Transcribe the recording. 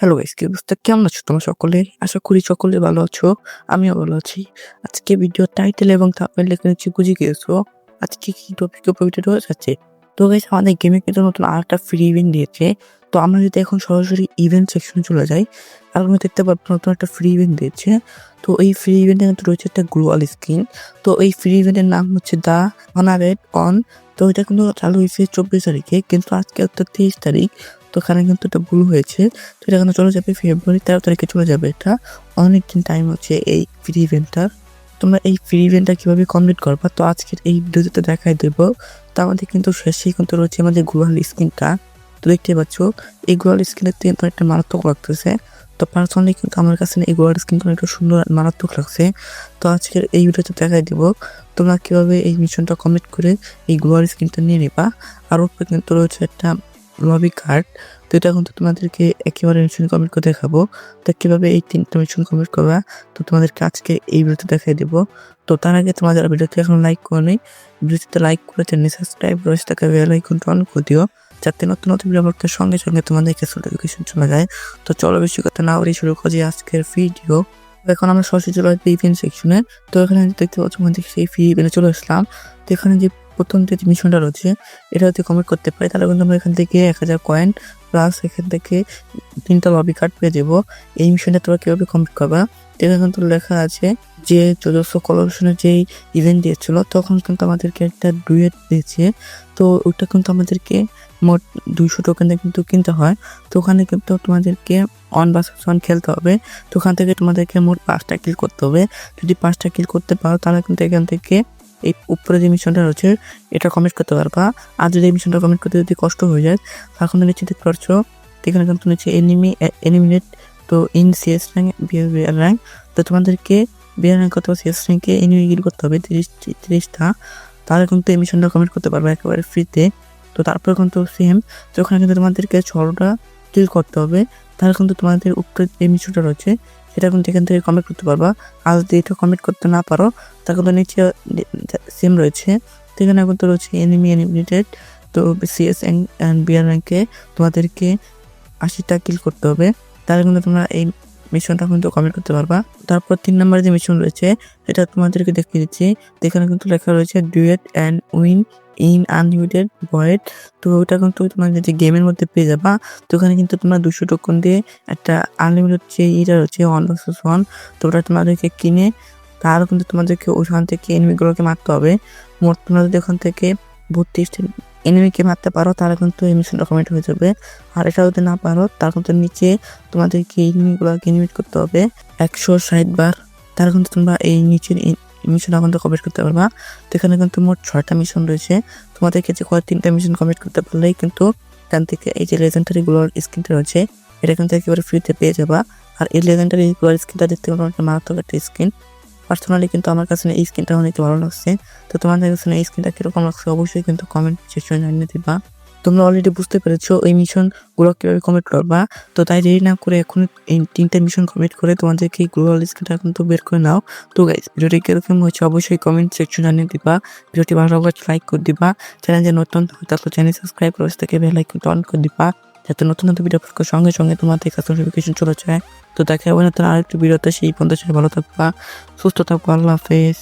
Hello guys কি অবস্থা? কেমন আছো তোমরা সকলে? আশা করি সকলে ভালো আছো, আমিও ভালো আছি। আজকে ভিডিও টাইটেল এবং থাম্বনেল লিখে নিচ্ছি বুঝে গিয়েছো? আজকে কি টপিক উপর ভিডিও যাচ্ছে? তো গাইস আমাদের গেমে কিন্তু নতুন আরেকটা ফ্রি ইভেন্ট দিয়েছে। তো আমরা যদি এখন সরাসরি ইভেন্ট সেকশনে চলে যাই, তাহলে দেখতে পাবো নতুন একটা ফ্রি ইভেন্ট দিয়েছে। তো এই ফ্রি ইভেন্টে কিন্তু রয়েছে একটা গ্লোয়াল স্ক্রিন তো এই ফ্রি ইভেন্টের নাম হচ্ছে দ্য অনারেড অন তো এটা কিন্তু চালু হয়েছে চব্বিশ তারিখে, কিন্তু আজকে হচ্ছে তেইশ তারিখ। তো এখানে কিন্তু এটা ভুল হয়েছে। তো এটা এখানে চলে যাবে ফেব্রুয়ারি তেরো তারিখে চলে যাবে এটা। অনেক দিন টাইম হচ্ছে এই ফ্রি ইভেন্টটার তোমরা এই ফ্রি ইভেন্টটা কীভাবে কমপ্লিট করবা? তো আজকের এই ভিডিওতে দেখাই দেবো। তো আমাদের কিন্তু শেষেই কিন্তু রয়েছে আমাদের গুগল স্ক্রিনটা তো দেখতে পাচ্ছ, এই গুগল স্ক্রিনের কিন্তু একটা মারাত্মক লাগতেছে। তো পার্সোনালি কিন্তু আমার কাছে এই গুগল স্ক্রিনটা একটু সুন্দর মারাত্মক লাগছে। তো আজকের এই ভিডিওতে দেখাই দিব, তোমরা কীভাবে এই মিশনটা কমপ্লিট করে এই গুগল স্ক্রিনটা নিয়ে নিবা। আর উপরে কিন্তু রয়েছে একটা লবি কার্ড তো এটা কিন্তু তোমাদেরকে একেবারে মিশন কমপ্লিট করে দেখাবো। তো কীভাবে এই তিনটা মিশন কমপ্লিট করবা? তো তোমাদেরকে আজকে এই ভিডিওতে দেখাই দেবো। তো তার আগে তোমাদের ভিডিওতে এখন লাইক করেনি ভিডিওতে লাইক করে চ্যানেল সাবস্ক্রাইব রয়েছে তাকে বেল আইকনটা অন করে দিও, যাতে নতুন নতুন ভিডিও সঙ্গে সঙ্গে তোমাদের কাছে নোটিফিকেশন চলে যায়। তো চলো বেশি কথা না বলে শুরু করি আজকের ভিডিও এখন আমরা সরাসরি চলে আসব ইভেন্ট সেকশনে তো এখানে দেখতে পাচ্ছ সেই ফি ইভেন্টে চলে আসলাম। তো এখানে যে প্রথম যে মিশনটা রয়েছে, এটা যদি কমপ্লিট করতে পারি, তাহলে কিন্তু আমরা এখান থেকে এক হাজার কয়েন প্লাস এখান থেকে তিনটা লবি কার্ড পেয়ে যাব। এই মিশনটা তোমরা কীভাবে কমপ্লিট করবা? এখানে কিন্তু লেখা আছে যে চোদ্দশো কলবেশনের যেই ইভেন্ট দিয়েছিল, তখন কিন্তু আমাদেরকে একটা ডুয়েট দিয়েছে। তো ওটা কিন্তু আমাদেরকে মোট দুইশো টোকেনে কিন্তু কিনতে হয়। তো ওখানে কিন্তু তোমাদেরকে অন বাসাস অন খেলতে হবে। তো ওখান থেকে তোমাদেরকে মোট পাঁচটা কিল করতে হবে। যদি পাঁচটা কিল করতে পারো, তাহলে কিন্তু এখান থেকে এই উপরে যে মিশনটা রয়েছে, এটা কমিট করতে পারবা। আর যদি এই মিশনটা কমিট করতে যদি কষ্ট হয়ে যায়, তখন নিচে দেখতে পারছ এখানে কিন্তু নিচে এনিমি এনিমিনেট তো in CS rank BR rank তো তোমাদেরকে বিআর র্যাঙ্ক অথবা সিএস র্যাঙ্কে এনিমি গিল করতে হবে তিরিশ, তিরিশটা। তাহলে কিন্তু এই মিশনটা কমিট করতে পারবে একেবারে ফ্রিতে তো তারপরে কিন্তু সেম তো ওখানে কিন্তু তোমাদেরকে ছটা কিল করতে হবে। তাহলে কিন্তু তোমাদের উপরে যে মিশনটা রয়েছে সেটা কিন্তু এখান থেকে কমেন্ট করতে পারবা। আর যদি এটা কমেন্ট করতে না পারো তা কিন্তু নিচে সেম রয়েছে। তো এখানে কিন্তু রয়েছে এনিমি এনিমিটেড তো সিএস অ্যান্ড বিআর র্যাঙ্কে তোমাদেরকে আশিটা কিল করতে হবে। তাহলে কিন্তু তোমরা এই মিশনটা কিন্তু কমেন্ট করতে পারবা। তারপর তিন নম্বর যে মিশন রয়েছে, সেটা তোমাদেরকে দেখিয়ে দিচ্ছি। এখানে কিন্তু লেখা রয়েছে duet and win in unlimited void তো ওটা কিন্তু তোমার যদি গেমের মধ্যে পেয়ে যাবা, তো ওখানে কিন্তু তোমরা দুশো টোকন দিয়ে একটা আনলিমিটেড যে ইটা রয়েছে ওয়ান ওয়ান তো ওটা তোমাদেরকে কিনে তারও কিন্তু তোমাদেরকে ওখান থেকে এনিমিগুলোকে মারতে হবে। মোট তোমরা যদি ওখান থেকে বত্রিশটা এনিমিকে মারতে পারো তারা কিন্তু এই কমপ্লিট হয়ে যাবে। আর এটা যদি না পারো তার কিন্তু নিচে তোমাদেরকে এনিমিগুলোকে এনিমিট করতে হবে। একশো ষাট বার তার কিন্তু তোমরা এই নিচের মিশনটা কিন্তু কমপ্লিট করতে পারবা। তো এখানে কিন্তু মোট ছয়টা মিশন রয়েছে। তোমাদের যে কয়েক তিনটা মিশন কমপ্লিট করতে পারলেই কিন্তু এখান থেকে এই যে লেজেন্ডারি গুলোর স্ক্রিনটা রয়েছে, এটা কিন্তু একেবারে ফ্রিতে পেয়ে যাবা। আর এই লেজেন্ডারি গুলোর স্ক্রিনটা দেখতে পারো একটা মারাত্মক একটা স্ক্রিন পার্সোনালি কিন্তু আমার কাছে এই স্ক্রিনটা অনেক ভালো লাগছে। তো তোমাদের কাছে এই স্ক্রিনটা কীরকম লাগছে অবশ্যই কিন্তু কমেন্ট সেকশনে জানিয়ে দিবা। তোমরা অলরেডি বুঝতে পেরেছ, এই মিশনগুলো কীভাবে কমপ্লিট করবা। তো তাই দেরি না করে এখন এই তিনটা মিশন কমপ্লিট করে তোমাদেরকে এই গ্লোবাল স্ক্রিনটা কিন্তু বের করে নাও। তো গাইজ ভিডিওটি কীরকম হচ্ছে অবশ্যই কমেন্ট সেকশন জানিয়ে দিবা। ভিডিওটি ভালো লাগলে লাইক করে দিবা। চ্যানেলে নতুন তারপর চ্যানেল সাবস্ক্রাইব করে থেকে বেল আইকনটা অন করে দিবা। যাতে নতুন নতুন ভিডিও আপলোড সঙ্গে সঙ্গে তোমাদের কাছে নোটিফিকেশন চলে যায়। তো দেখা হবে না আরেকটু ভিডিওতে সেই পর্যন্ত ভালো থাকবা, সুস্থ থাকবা, আল্লাহ হাফেজ।